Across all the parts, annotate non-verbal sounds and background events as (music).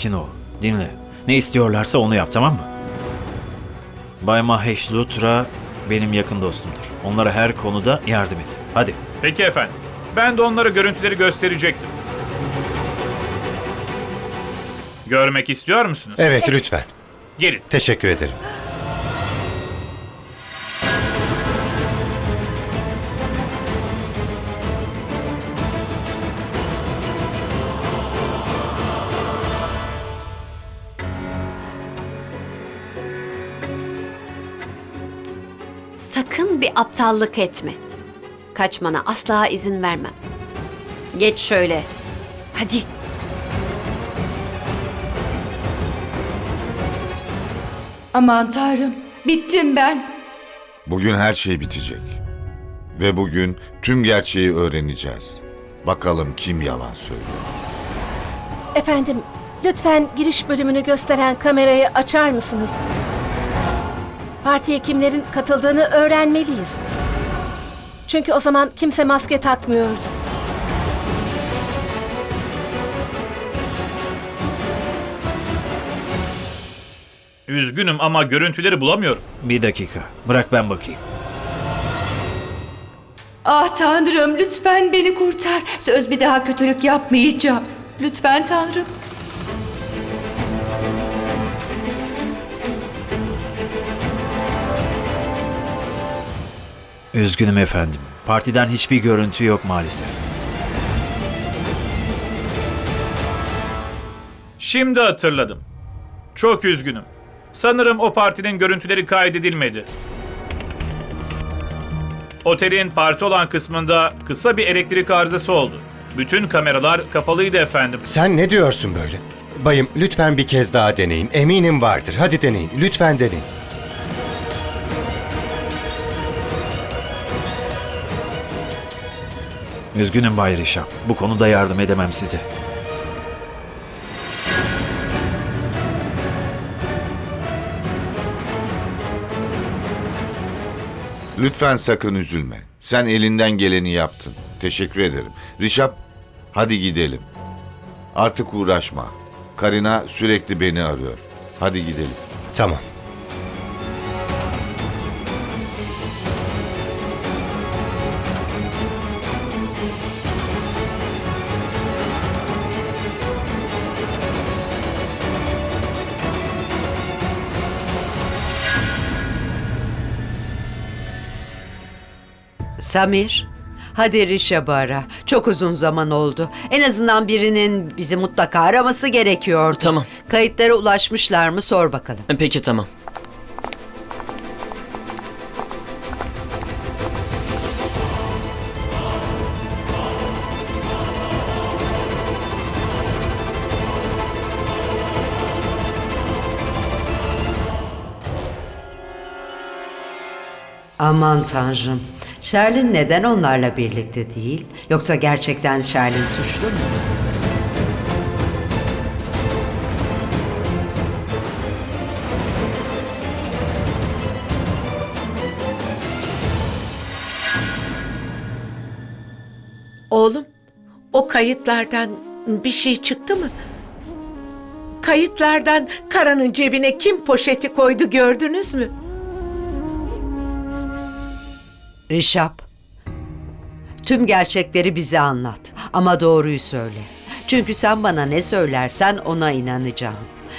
Sakin ol. Dinle. Ne istiyorlarsa onu yap tamam mı? Bay Mahesh Lutra benim yakın dostumdur. Onlara her konuda yardım et. Hadi. Peki efendim. Ben de onlara görüntüleri gösterecektim. Görmek istiyor musunuz? Evet lütfen. Gelin. Teşekkür ederim. Sakın bir aptallık etme. Kaçmana asla izin vermem. Geç şöyle. Hadi. Aman tanrım, bittim ben. Bugün her şey bitecek. Ve bugün tüm gerçeği öğreneceğiz. Bakalım kim yalan söylüyor. Efendim, lütfen giriş bölümünü gösteren kamerayı açar mısınız? Partiye kimlerin katıldığını öğrenmeliyiz. Çünkü o zaman kimse maske takmıyordu. Üzgünüm ama görüntüleri bulamıyorum. Bir dakika. Bırak ben bakayım. Ah tanrım, lütfen beni kurtar. Söz bir daha kötülük yapmayacağım. Lütfen tanrım. Üzgünüm efendim. Partiden hiçbir görüntü yok maalesef. Şimdi hatırladım. Çok üzgünüm. Sanırım o partinin görüntüleri kaydedilmedi. Otelin parti olan kısmında kısa bir elektrik arızası oldu. Bütün kameralar kapalıydı efendim. Sen ne diyorsun böyle? Bayım lütfen bir kez daha deneyin. Eminim vardır. Hadi deneyin. Lütfen deneyin. Üzgünüm Bay Rişap. Bu konuda yardım edemem size. Lütfen sakın üzülme. Sen elinden geleni yaptın. Teşekkür ederim. Rişap, hadi gidelim. Artık uğraşma. Karina sürekli beni arıyor. Hadi gidelim. Tamam. Samir, hadi Rişab'ı ara. Çok uzun zaman oldu. En azından birinin bizi mutlaka araması gerekiyordu. Tamam. Kayıtlara ulaşmışlar mı sor bakalım. Peki tamam. Aman tanrım. Sherlin neden onlarla birlikte değil? Yoksa gerçekten Sherlin suçlu mu? Oğlum, o kayıtlardan bir şey çıktı mı? Kayıtlardan Kara'nın cebine kim poşeti koydu gördünüz mü? Rişap. Tüm gerçekleri bize anlat. Ama doğruyu söyle. Çünkü sen bana ne söylersen ona inanacağım.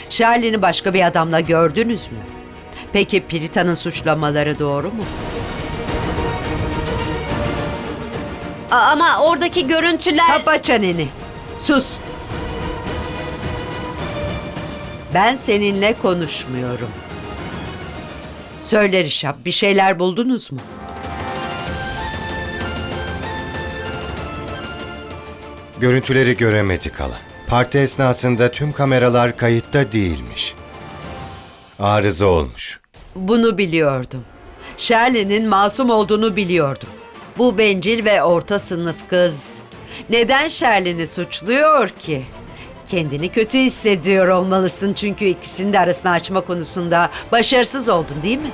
Sherlin'i başka bir adamla gördünüz mü? Peki Pirita'nın suçlamaları doğru mu? A- ama oradaki görüntüler... Kapa çeneni. Sus. Ben seninle konuşmuyorum. Söyle Rişap, bir şeyler buldunuz mu? Görüntüleri göremedik hala. Parti esnasında tüm kameralar kayıtta değilmiş. Arıza olmuş. Bunu biliyordum. Shirley'nin masum olduğunu biliyordum. Bu bencil ve orta sınıf kız neden Shirley'ni suçluyor ki? Kendini kötü hissediyor olmalısın çünkü ikisinin de arasını açma konusunda başarısız oldun değil mi?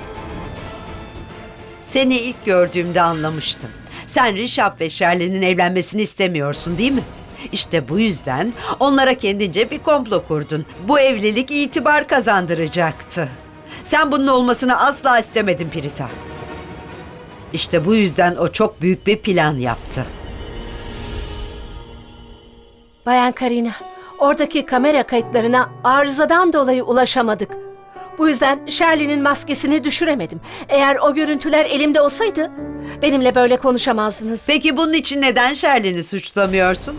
Seni ilk gördüğümde anlamıştım. Sen Rişap ve Shirley'nin evlenmesini istemiyorsun değil mi? İşte bu yüzden onlara kendince bir komplo kurdun. Bu evlilik itibar kazandıracaktı. Sen bunun olmasını asla istemedin Pirita. İşte bu yüzden o çok büyük bir plan yaptı. Bayan Karina, oradaki kamera kayıtlarına arızadan dolayı ulaşamadık. Bu yüzden Shirley'nin maskesini düşüremedim. Eğer o görüntüler elimde olsaydı benimle böyle konuşamazdınız. Peki bunun için neden Sherlin'i suçlamıyorsun?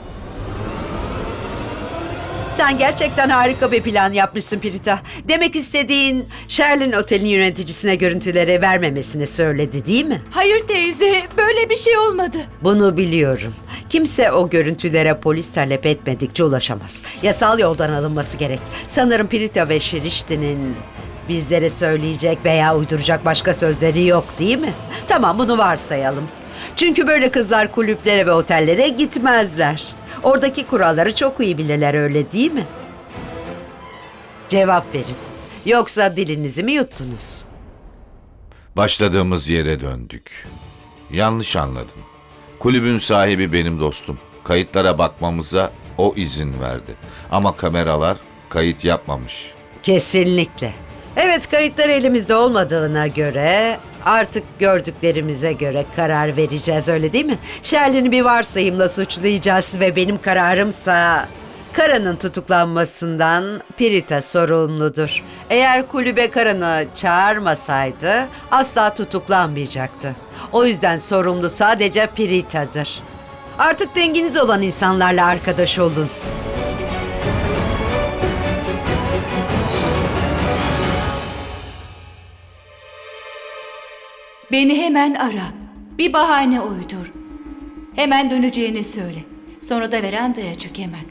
Sen gerçekten harika bir plan yapmışsın Pirita. Demek istediğin Sherlin otelin yöneticisine görüntüleri vermemesini söyledi değil mi? Hayır teyze, böyle bir şey olmadı. Bunu biliyorum. Kimse o görüntülere polis talep etmedikçe ulaşamaz. Yasal yoldan alınması gerek. Sanırım Pirita ve Şirişti'nin bizlere söyleyecek veya uyduracak başka sözleri yok değil mi? Tamam bunu varsayalım. Çünkü böyle kızlar kulüplere ve otellere gitmezler. Oradaki kuralları çok iyi bilirler öyle değil mi? Cevap verin. Yoksa dilinizi mi yuttunuz? Başladığımız yere döndük. Yanlış anladın. Kulübün sahibi benim dostum. Kayıtlara bakmamıza o izin verdi. Ama kameralar kayıt yapmamış. Kesinlikle. Evet kayıtlar elimizde olmadığına göre artık gördüklerimize göre karar vereceğiz öyle değil mi? Şerlin'i bir varsayımla suçlayacağız ve benim kararımsa Kara'nın tutuklanmasından Pirita sorumludur. Eğer kulübe Karan'ı çağırmasaydı asla tutuklanmayacaktı. O yüzden sorumlu sadece Pirita'dır. Artık denginiz olan insanlarla arkadaş olun. Beni hemen ara. Bir bahane uydur. Hemen döneceğini söyle. Sonra da verandaya çık hemen.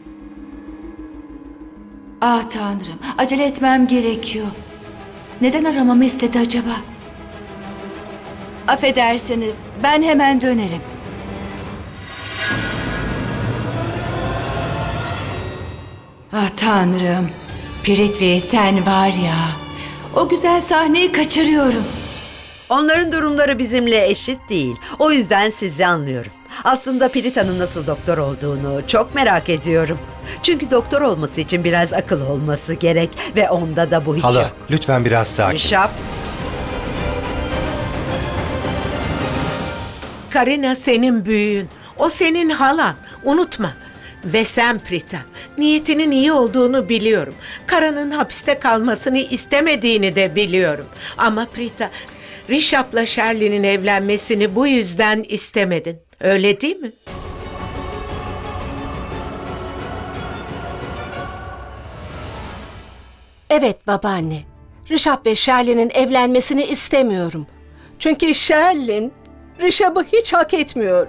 Ah tanrım, acele etmem gerekiyor. Neden aramamı istedi acaba? Affedersiniz, ben hemen dönerim. Ah tanrım, Pirit ve sen var ya, o güzel sahneyi kaçırıyorum. Onların durumları bizimle eşit değil. O yüzden sizi anlıyorum. Aslında Pirita'nın nasıl doktor olduğunu çok merak ediyorum. Çünkü doktor olması için biraz akıl olması gerek ve onda da bu hiç Hala yok. lütfen biraz sakin. Rişap, Karina senin büyüğün. O senin halan. Unutma. Ve sen Prita. Niyetinin iyi olduğunu biliyorum. Kara'nın hapiste kalmasını istemediğini de biliyorum. Ama Prita, Rişap'la Shirley'nin evlenmesini bu yüzden istemedin. Öyle değil mi? Evet babaanne. Rişap ve Shirley'nin evlenmesini istemiyorum. Çünkü Shirley, Rişap'ı hiç hak etmiyor.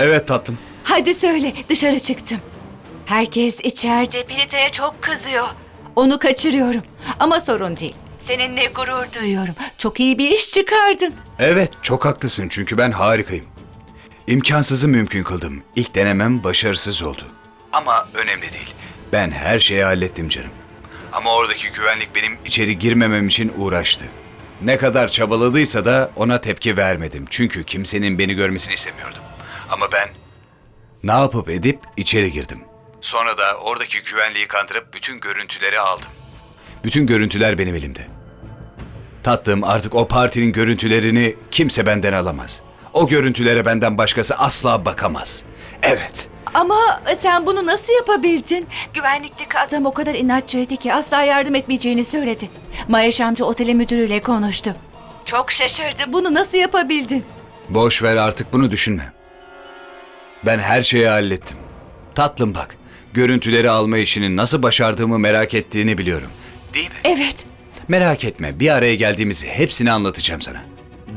Evet tatlım. Hadi söyle, dışarı çıktım. Herkes içeride Pirita'ya çok kızıyor. Onu kaçırıyorum. Ama sorun değil. Seninle gurur duyuyorum. Çok iyi bir iş çıkardın. Evet çok haklısın çünkü ben harikayım. İmkansızı mümkün kıldım. İlk denemem başarısız oldu. Ama önemli değil. Ben her şeyi hallettim canım. Ama oradaki güvenlik benim içeri girmemem için uğraştı. Ne kadar çabaladıysa da ona tepki vermedim. Çünkü kimsenin beni görmesini istemiyordum. Ama ben ne yapıp edip içeri girdim. Sonra da oradaki güvenliği kandırıp bütün görüntüleri aldım. Bütün görüntüler benim elimde. Tatlım artık o partinin görüntülerini kimse benden alamaz. O görüntülere benden başkası asla bakamaz. Evet. Ama sen bunu nasıl yapabildin? Güvenlikteki adam o kadar inatçıydı ki asla yardım etmeyeceğini söyledi. Mayaş amca otelin müdürüyle konuştu. Çok şaşırdı. Bunu nasıl yapabildin? Boş ver artık bunu düşünme. Ben her şeyi hallettim. Tatlım bak, görüntüleri alma işini nasıl başardığımı merak ettiğini biliyorum. Değil mi? Evet. Merak etme, bir araya geldiğimizi hepsini anlatacağım sana.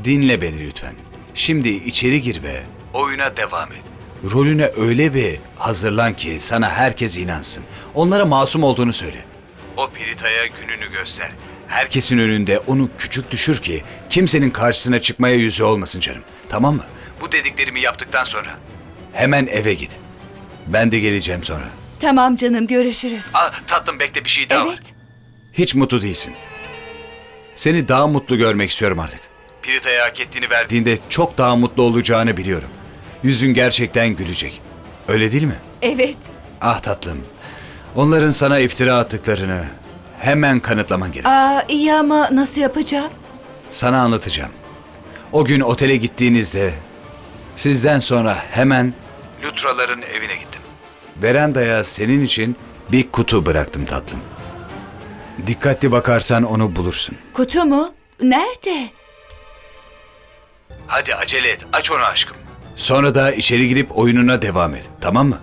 Dinle beni lütfen. Şimdi içeri gir ve oyuna devam et. Rolüne öyle bir hazırlan ki sana herkes inansın. Onlara masum olduğunu söyle. O Pirita'ya gününü göster. Herkesin önünde onu küçük düşür ki kimsenin karşısına çıkmaya yüzü olmasın canım. Tamam mı? Bu dediklerimi yaptıktan sonra hemen eve git. Ben de geleceğim sonra. Tamam canım görüşürüz. Aa, tatlım bekle bir şey daha var. Evet. Hiç mutlu değilsin. Seni daha mutlu görmek istiyorum artık. Pirita'ya hak ettiğini verdiğinde çok daha mutlu olacağını biliyorum. Yüzün gerçekten gülecek. Öyle değil mi? Evet. Ah tatlım. Onların sana iftira attıklarını hemen kanıtlaman gerek. Aa iyi ama nasıl yapacağım? Sana anlatacağım. O gün otele gittiğinizde sizden sonra hemen Lutraların evine gittim. Verandaya senin için bir kutu bıraktım tatlım. Dikkatli bakarsan onu bulursun. Kutu mu? Nerede? Hadi acele et, aç onu aşkım. Sonra da içeri girip oyununa devam et, tamam mı?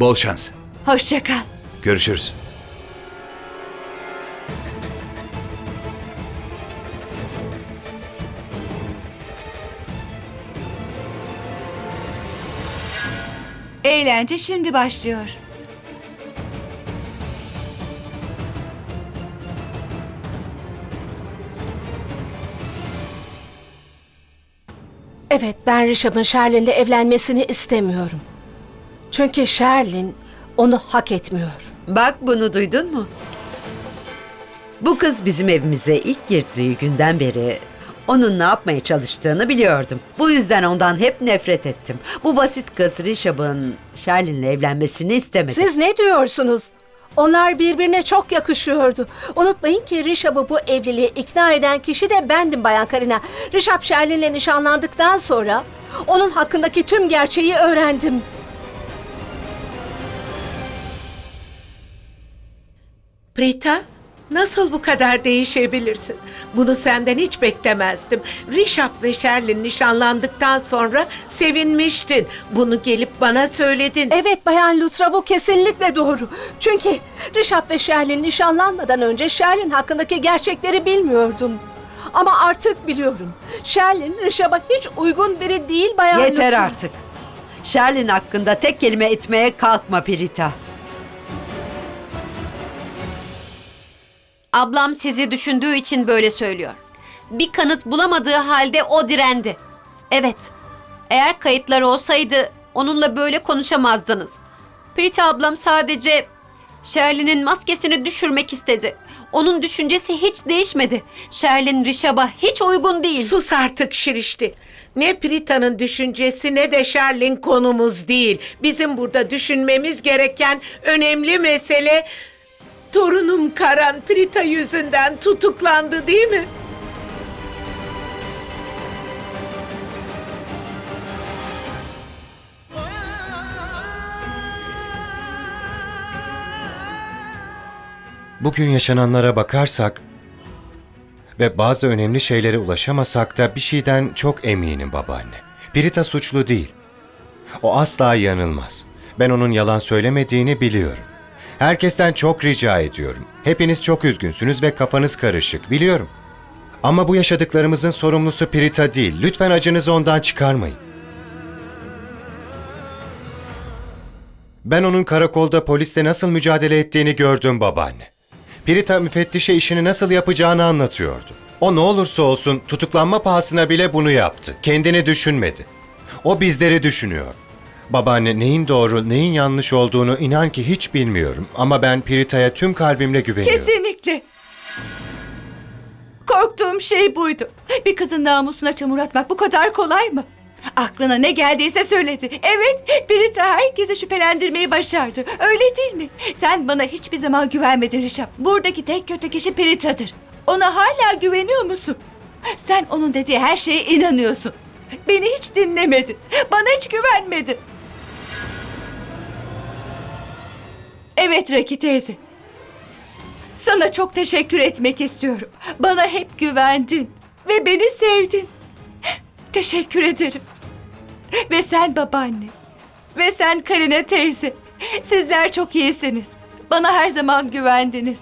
Bol şans. Hoşça kal. Görüşürüz. Eğlence şimdi başlıyor. Evet, ben Rişap'ın Sherlin'le evlenmesini istemiyorum. Çünkü Sherlin onu hak etmiyor. Bak bunu duydun mu? Bu kız bizim evimize ilk girdiği günden beri onun ne yapmaya çalıştığını biliyordum. Bu yüzden ondan hep nefret ettim. Bu basit kız Rişab'ın Sherlin'le evlenmesini istemedi. Siz ne diyorsunuz? Onlar birbirine çok yakışıyordu. Unutmayın ki Rişap'ı bu evliliğe ikna eden kişi de bendim Bayan Karina. Rişap Sherlin'le nişanlandıktan sonra onun hakkındaki tüm gerçeği öğrendim. Prita, nasıl bu kadar değişebilirsin? Bunu senden hiç beklemezdim. Rişap ve Sherlin nişanlandıktan sonra sevinmiştin. Bunu gelip bana söyledin. Evet Bayan Lutra bu kesinlikle doğru. Çünkü Rişap ve Sherlin nişanlanmadan önce Sherlin hakkındaki gerçekleri bilmiyordum. Ama artık biliyorum. Sherlin Rişap'a hiç uygun biri değil Bayan Yeter Lutra. artık. Sherlin hakkında tek kelime etmeye kalkma Pirita. Ablam sizi düşündüğü için böyle söylüyor. Bir kanıt bulamadığı halde o direndi. Evet. Eğer kayıtlar olsaydı onunla böyle konuşamazdınız. Prita ablam sadece Sherlin'in maskesini düşürmek istedi. Onun düşüncesi hiç değişmedi. Sherlin Rişab'a hiç uygun değil. Sus artık Şirişti. Ne Prita'nın düşüncesi ne de Sherlin konumuz değil. Bizim burada düşünmemiz gereken önemli mesele... Torunum Karan Prita yüzünden tutuklandı değil mi? Bugün yaşananlara bakarsak ve bazı önemli şeylere ulaşamasak da bir şeyden çok eminim babaanne. Pirita suçlu değil. O asla yanılmaz. Ben onun yalan söylemediğini biliyorum. Herkesten çok rica ediyorum. Hepiniz çok üzgünsünüz ve kafanız karışık biliyorum. Ama bu yaşadıklarımızın sorumlusu Pirita değil. Lütfen acınızı ondan çıkarmayın. Ben onun karakolda polisle nasıl mücadele ettiğini gördüm babaanne. Pirita müfettişe işini nasıl yapacağını anlatıyordu. O ne olursa olsun tutuklanma pahasına bile bunu yaptı. Kendini düşünmedi. O bizleri düşünüyor. Babaanne neyin doğru, neyin yanlış olduğunu inan ki hiç bilmiyorum. Ama ben Pirita'ya tüm kalbimle güveniyorum. Kesinlikle. Korktuğum şey buydu. Bir kızın namusuna çamur atmak bu kadar kolay mı? Aklına ne geldiyse söyledi. Evet, Brita herkesi şüphelendirmeyi başardı. Öyle değil mi? Sen bana hiçbir zaman güvenmedin Rişap. Buradaki tek kötü kişi Brita'dır. Ona hala güveniyor musun? Sen onun dediği her şeye inanıyorsun. Beni hiç dinlemedin. Bana hiç güvenmedin. Evet Raki teyze. Sana çok teşekkür etmek istiyorum. Bana hep güvendin ve beni sevdin. Teşekkür ederim. Ve sen babaanne. Ve sen Karine teyze. Sizler çok iyisiniz. Bana her zaman güvendiniz.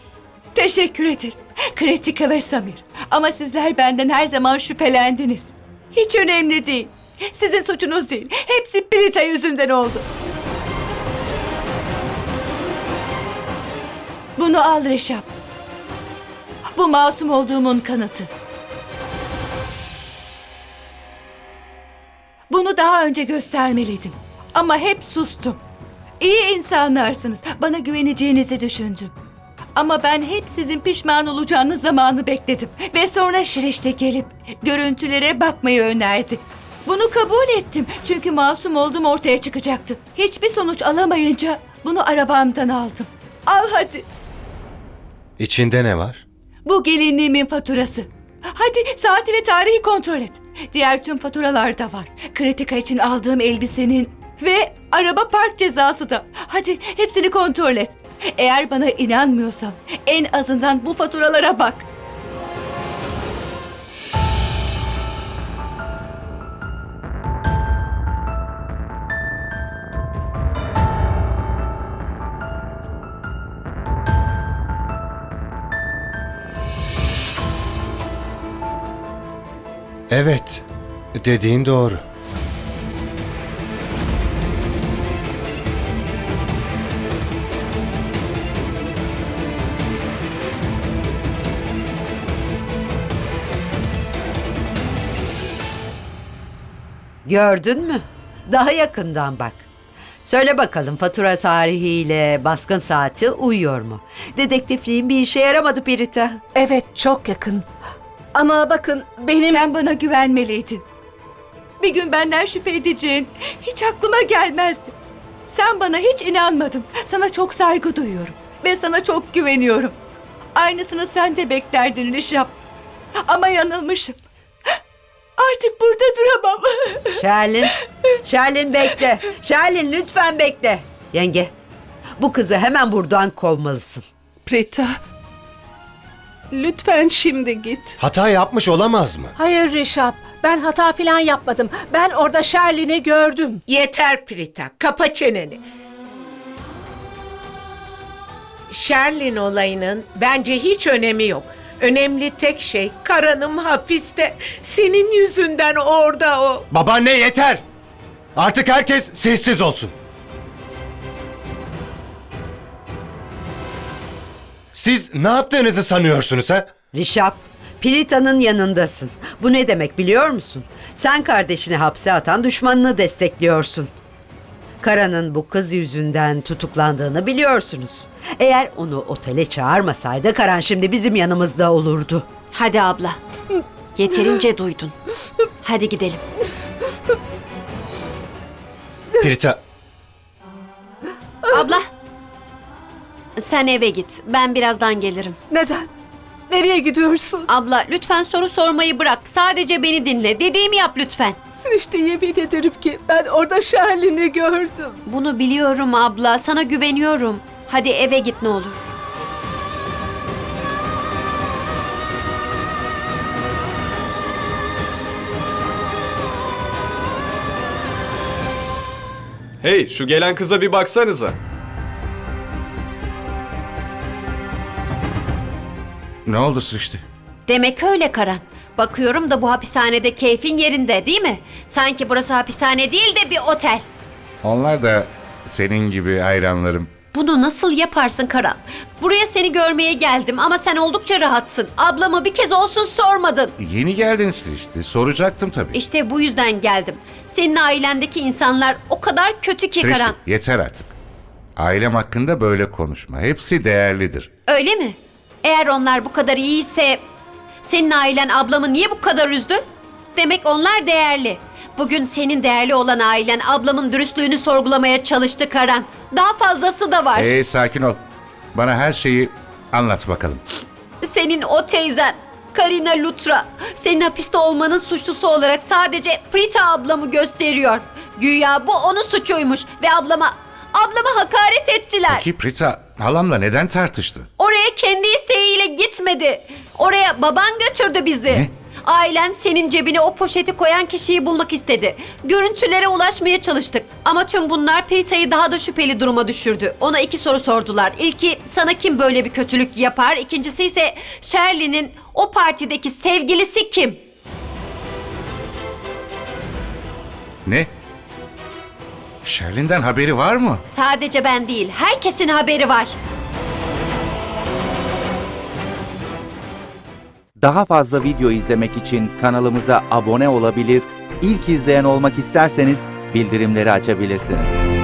Teşekkür ederim. Kritika ve Samir. Ama sizler benden her zaman şüphelendiniz. Hiç önemli değil. Sizin suçunuz değil. Hepsi Brita yüzünden oldu. Bunu al Reşap. Bu masum olduğumun kanıtı. Bunu daha önce göstermeliydim. Ama hep sustum. İyi insanlarsınız. Bana güveneceğinizi düşündüm. Ama ben hep sizin pişman olacağınız zamanı bekledim. Ve sonra Şirişte gelip görüntülere bakmayı önerdi. Bunu kabul ettim. Çünkü masum olduğum ortaya çıkacaktı. Hiçbir sonuç alamayınca bunu arabamdan aldım. Al hadi. İçinde ne var? Bu gelinliğimin faturası. Hadi saati ve tarihi kontrol et. Diğer tüm faturalar da var. Kritika için aldığım elbisenin ve araba park cezası da. Hadi hepsini kontrol et. Eğer bana inanmıyorsan en azından bu faturalara bak. Evet, dediğin doğru. Gördün mü? Daha yakından bak. Söyle bakalım fatura tarihiyle baskın saati uyuyor mu? Dedektifliğin bir işe yaramadı Pirita. Evet çok yakın. Ama bakın benim... Sen bana güvenmeliydin. Bir gün benden şüphe edeceğin hiç aklıma gelmezdi. Sen bana hiç inanmadın. Sana çok saygı duyuyorum. Ve sana çok güveniyorum. Aynısını sen de beklerdin Rişap. Ama yanılmışım. Artık burada duramam. (laughs) Şerlin, Şerlin bekle. Şerlin lütfen bekle. Yenge, bu kızı hemen buradan kovmalısın. Prita. Lütfen şimdi git. Hata yapmış olamaz mı? Hayır Rişap, ben hata falan yapmadım. Ben orada Sherlin'i gördüm. Yeter Prita. Kapa çeneni. Sherlin olayının bence hiç önemi yok. Önemli tek şey Karan'ım hapiste. Senin yüzünden orada o. Babaanne yeter! Artık herkes sessiz olsun. Siz ne yaptığınızı sanıyorsunuz ha? Rişap, Pirita'nın yanındasın. Bu ne demek biliyor musun? Sen kardeşini hapse atan düşmanını destekliyorsun. Kara'nın bu kız yüzünden tutuklandığını biliyorsunuz. Eğer onu otele çağırmasaydı Karan şimdi bizim yanımızda olurdu. Hadi abla. Yeterince duydun. Hadi gidelim. Pirita, Abla. Sen eve git. Ben birazdan gelirim. Neden? Nereye gidiyorsun? Abla lütfen soru sormayı bırak. Sadece beni dinle. Dediğimi yap lütfen. Sırıştı yemin ederim ki ben orada Sherlin'i gördüm. Bunu biliyorum abla. Sana güveniyorum. Hadi eve git ne olur. Hey şu gelen kıza bir baksanıza. Ne oldu sıçtı? Demek öyle Karan. Bakıyorum da bu hapishanede keyfin yerinde değil mi? Sanki burası hapishane değil de bir otel. Onlar da senin gibi hayranlarım. Bunu nasıl yaparsın Karan? Buraya seni görmeye geldim ama sen oldukça rahatsın. Ablamı bir kez olsun sormadın. Yeni geldin işte. Soracaktım tabii. İşte bu yüzden geldim. Senin ailendeki insanlar o kadar kötü ki Sırıştı, Karan. yeter artık. Ailem hakkında böyle konuşma. Hepsi değerlidir. Öyle mi? Eğer onlar bu kadar iyiyse senin ailen ablamı niye bu kadar üzdü? Demek onlar değerli. Bugün senin değerli olan ailen ablamın dürüstlüğünü sorgulamaya çalıştı Karan. Daha fazlası da var. Ee sakin ol. Bana her şeyi anlat bakalım. Senin o teyzen Karina Lutra senin hapiste olmanın suçlusu olarak sadece Prita ablamı gösteriyor. Güya bu onun suçuymuş ve ablama ablama hakaret ettiler. Peki Prita halamla neden tartıştı? Oraya kendi isteğiyle gitmedi. Oraya baban götürdü bizi. Ne? Ailen senin cebine o poşeti koyan kişiyi bulmak istedi. Görüntülere ulaşmaya çalıştık. Ama tüm bunlar Prita'yı daha da şüpheli duruma düşürdü. Ona iki soru sordular. İlki sana kim böyle bir kötülük yapar? İkincisi ise Shirley'nin o partideki sevgilisi kim? Ne? Sherlin'den haberi var mı? Sadece ben değil, herkesin haberi var. Daha fazla video izlemek için kanalımıza abone olabilir, ilk izleyen olmak isterseniz bildirimleri açabilirsiniz.